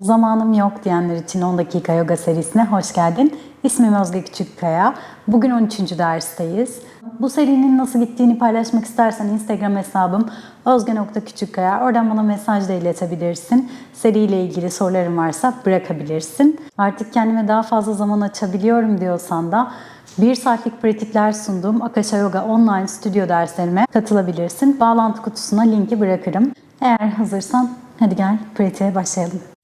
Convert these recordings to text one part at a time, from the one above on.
Zamanım yok diyenler için 10 dakika yoga serisine hoş geldin. İsmim Özge Küçükkaya. Bugün 13. dersteyiz. Bu serinin nasıl gittiğini paylaşmak istersen Instagram hesabım özge.küçükkaya. Oradan bana mesaj da iletebilirsin. Seriyle ilgili soruların varsa bırakabilirsin. Artık kendime daha fazla zaman açabiliyorum diyorsan da bir saatlik pratikler sunduğum Akasha Yoga online stüdyo derslerime katılabilirsin. Bağlantı kutusuna linki bırakırım. Eğer hazırsan hadi gel pratiğe başlayalım.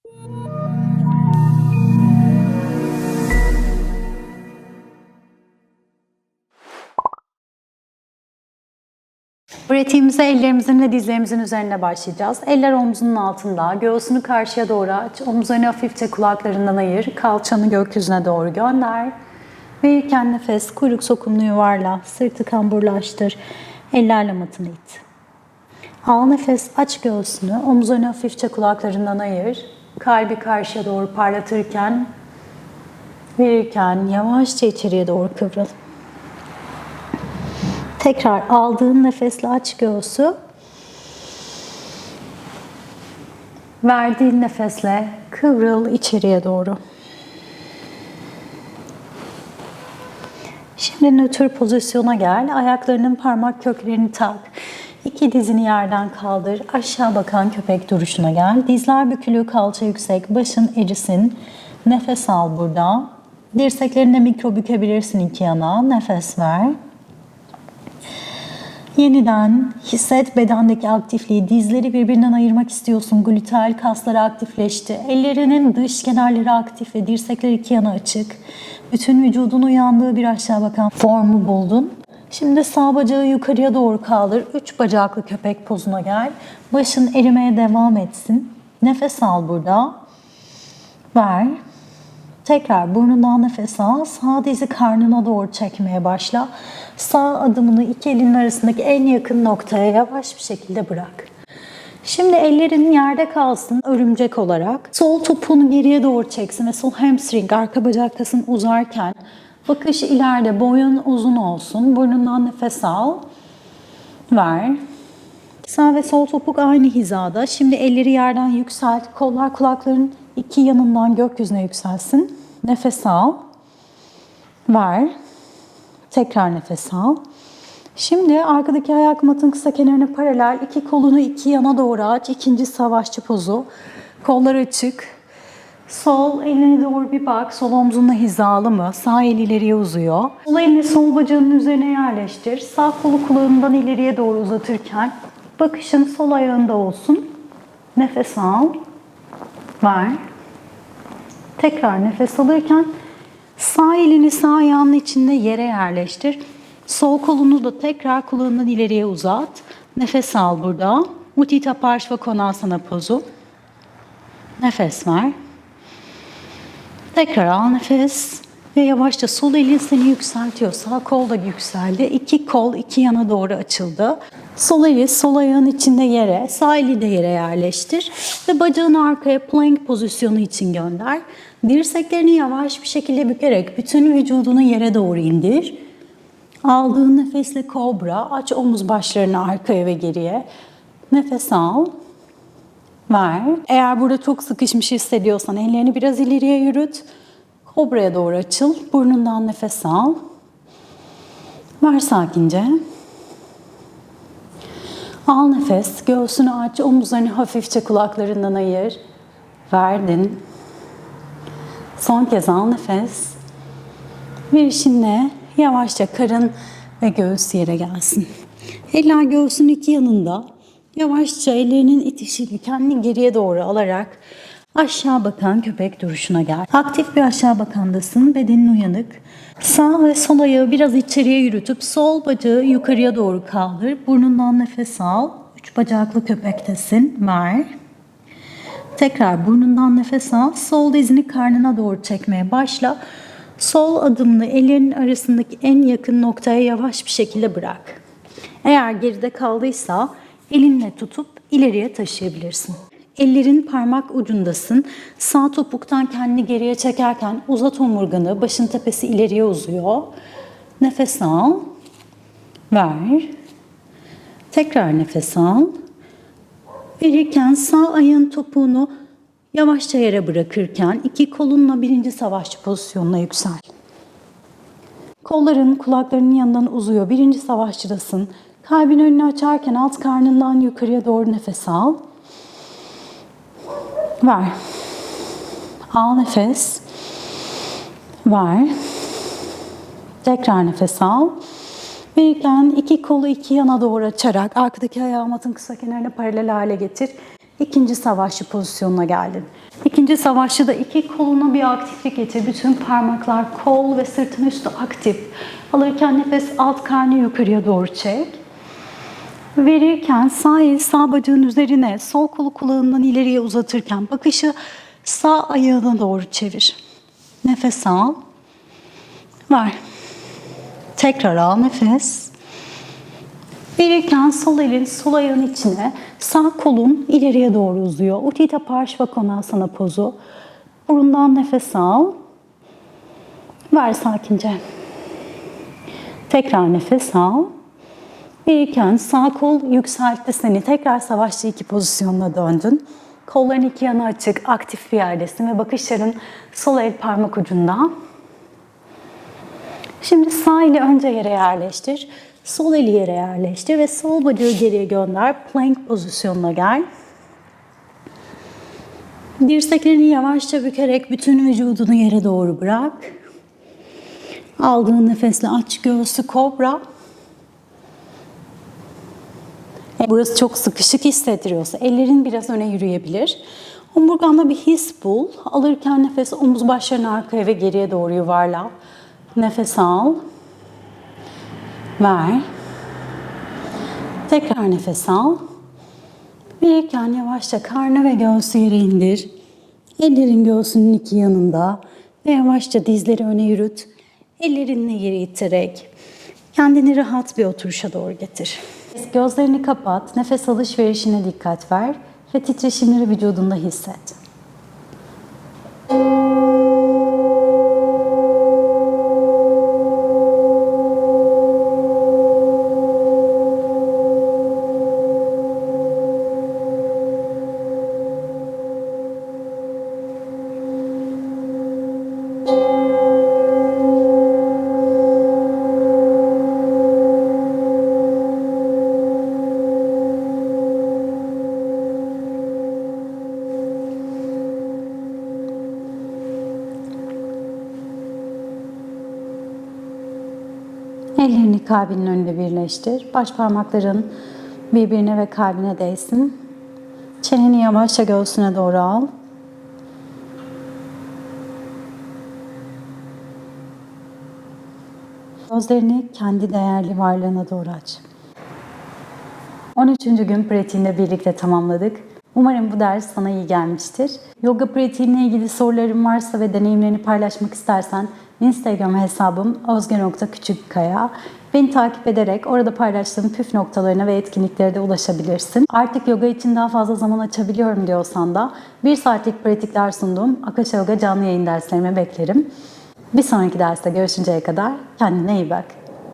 Pratiğimize ellerimizin ve dizlerimizin üzerinde başlayacağız. Eller omzunun altında, göğsünü karşıya doğru aç, omuzlarını hafifçe kulaklarından ayır, kalçanı gökyüzüne doğru gönder. Verirken nefes, kuyruk sokumunu yuvarla, sırtı kamburlaştır, ellerle matını it. Al nefes, aç göğsünü, omuzlarını hafifçe kulaklarından ayır, kalbi karşıya doğru parlatırken, verirken yavaşça içeriye doğru kıvrıl. Tekrar aldığın nefesle aç göğsü. Verdiğin nefesle kıvrıl içeriye doğru. Şimdi nötr pozisyona gel. Ayaklarının parmak köklerini tak. İki dizini yerden kaldır. Aşağı bakan köpek duruşuna gel. Dizler bükülü, kalça yüksek, başın erisin. Nefes al burada. Dirseklerinde mikro bükebilirsin iki yana. Nefes ver. Yeniden hisset bedendeki aktifliği. Dizleri birbirinden ayırmak istiyorsun. Gluteal kasları aktifleşti. Ellerinin dış kenarları aktif ve dirsekler iki yana açık. Bütün vücudun uyandığı bir aşağı bakan formu buldun. Şimdi sağ bacağı yukarıya doğru kaldır. Üç bacaklı köpek pozuna gel. Başın erimeye devam etsin. Nefes al burada. Ver. Tekrar burnundan nefes al. Sağ dizi karnına doğru çekmeye başla. Sağ adımını iki elin arasındaki en yakın noktaya yavaş bir şekilde bırak. Şimdi ellerin yerde kalsın örümcek olarak. Sol topuğunu geriye doğru çeksin ve sol hamstring arka bacaktasın uzarken bakış ileride boyun uzun olsun. Burnundan nefes al. Ver. Sağ ve sol topuk aynı hizada. Şimdi elleri yerden yükselt. Kollar kulakların iki yanından gökyüzüne yükselsin. Nefes al. Ver. Tekrar nefes al. Şimdi arkadaki ayak matın kısa kenarına paralel iki kolunu iki yana doğru aç. İkinci savaşçı pozu. Kollar açık. Sol eline doğru bir bak. Sol omzunla hizalı mı? Sağ el ileriye uzuyor. Sol elini sol bacağının üzerine yerleştir. Sağ kolu kulağından ileriye doğru uzatırken bakışın sol ayağında olsun. Nefes al. Ver. Tekrar nefes alırken sağ elini sağ ayağının içinde yere yerleştir. Sol kolunu da tekrar kulağından ileriye uzat. Nefes al burada. Utita Parshva Konasana pozu. Nefes ver. Tekrar al nefes. Ve yavaşça sol elin seni yükseltiyor. Sağ kol da yükseldi. İki kol iki yana doğru açıldı. Sol eli sol ayağın içinde yere, sağ eli de yere yerleştir. Ve bacağını arkaya plank pozisyonu için gönder. Dirseklerini yavaş bir şekilde bükerek bütün vücudunu yere doğru indir. Aldığın nefesle kobra, aç omuz başlarını arkaya ve geriye. Nefes al. Ver. Eğer burada çok sıkışmış hissediyorsan ellerini biraz ileriye yürüt. Kobra'ya doğru açıl. Burnundan nefes al. Ver sakince. Al nefes. Göğsünü aç. Omuzlarını hafifçe kulaklarından ayır. Verdin. Son kez al nefes. Verişinle yavaşça karın ve göğüs yere gelsin. Eller göğsün iki yanında. Yavaşça ellerinin itişiyle kendini geriye doğru alarak aşağı bakan köpek duruşuna gel. Aktif bir aşağı bakandasın. Bedenin uyanık. Sağ ve sol ayağı biraz içeriye yürütüp sol bacağı yukarıya doğru kaldır. Burnundan nefes al. Üç bacaklı köpektesin. Ver. Tekrar burnundan nefes al. Sol dizini karnına doğru çekmeye başla. Sol adımını ellerinin arasındaki en yakın noktaya yavaş bir şekilde bırak. Eğer geride kaldıysa elinle tutup ileriye taşıyabilirsin. Ellerin parmak ucundasın. Sağ topuktan kendini geriye çekerken uzat omurganı, başın tepesi ileriye uzuyor. Nefes al. Ver. Tekrar nefes al. Verirken sağ ayağın topuğunu Yavaşça yere bırakırken iki kolunla birinci savaşçı pozisyonuna yüksel. Kolların kulaklarının yanından uzuyor. Birinci savaşçıdasın. Kalbin önünü açarken alt karnından yukarıya doğru nefes al. Ver. Al nefes. Ver. Tekrar nefes al. Verirken iki kolu iki yana doğru açarak arkadaki ayağı matın kısa kenarına paralel hale getir. İkinci savaşçı pozisyonuna geldin. İkinci savaşçıda iki koluna bir aktiflik getir. Bütün parmaklar, kol ve sırtın üstü aktif. Alırken nefes alt karnı yukarıya doğru çek. Verirken sağ el sağ bacağın üzerine, sol kolu kulağından ileriye uzatırken bakışı sağ ayağına doğru çevir. Nefes al. Ver. Tekrar al nefes. Verirken sol elin sol ayağın içine, sağ kolun ileriye doğru uzuyor. Uttita Parshvakonasana pozu. Burundan nefes al. Ver sakince. Tekrar nefes al. Verirken sağ kol yükseltti seni. Tekrar savaşçı iki pozisyonuna döndün. Kolların iki yana açık, aktif bir yerdesin ve bakışların sol el parmak ucunda. Şimdi sağ eli önce yere yerleştir. Sol eli yere yerleştir ve sol bacağı geriye gönder. Plank pozisyonuna gel. Dirseklerini yavaşça bükerek bütün vücudunu yere doğru bırak. Aldığın nefesle aç göğsü kobra. Burası çok sıkışık hissettiriyorsa ellerin biraz öne yürüyebilir. Omurganda bir his bul. Alırken nefes omuz başlarını arkaya ve geriye doğru yuvarla. Nefes al. Ver. Tekrar nefes al. Verirken yavaşça karnı ve göğsü yere indir. Ellerin göğsünün iki yanında ve yavaşça dizleri öne yürüt. Ellerinle yere iterek kendini rahat bir oturuşa doğru getir. Gözlerini kapat, nefes alışverişine dikkat ver ve titreşimleri vücudunda hisset. Ellerini kalbinin önünde birleştir. Baş parmakların birbirine ve kalbine değsin. Çeneni yavaşça göğsüne doğru al. Gözlerini kendi değerli varlığına doğru aç. 13. gün pratiğinde birlikte tamamladık. Umarım bu ders sana iyi gelmiştir. Yoga pratiğinle ilgili soruların varsa ve deneyimlerini paylaşmak istersen Instagram hesabım özge.küçükkaya. Beni takip ederek orada paylaştığım püf noktalarına ve etkinliklere de ulaşabilirsin. Artık yoga için daha fazla zaman açabiliyorum diyorsan da bir saatlik pratikler sunduğum Akasha Yoga canlı yayın derslerime beklerim. Bir sonraki derste görüşünceye kadar kendine iyi bak.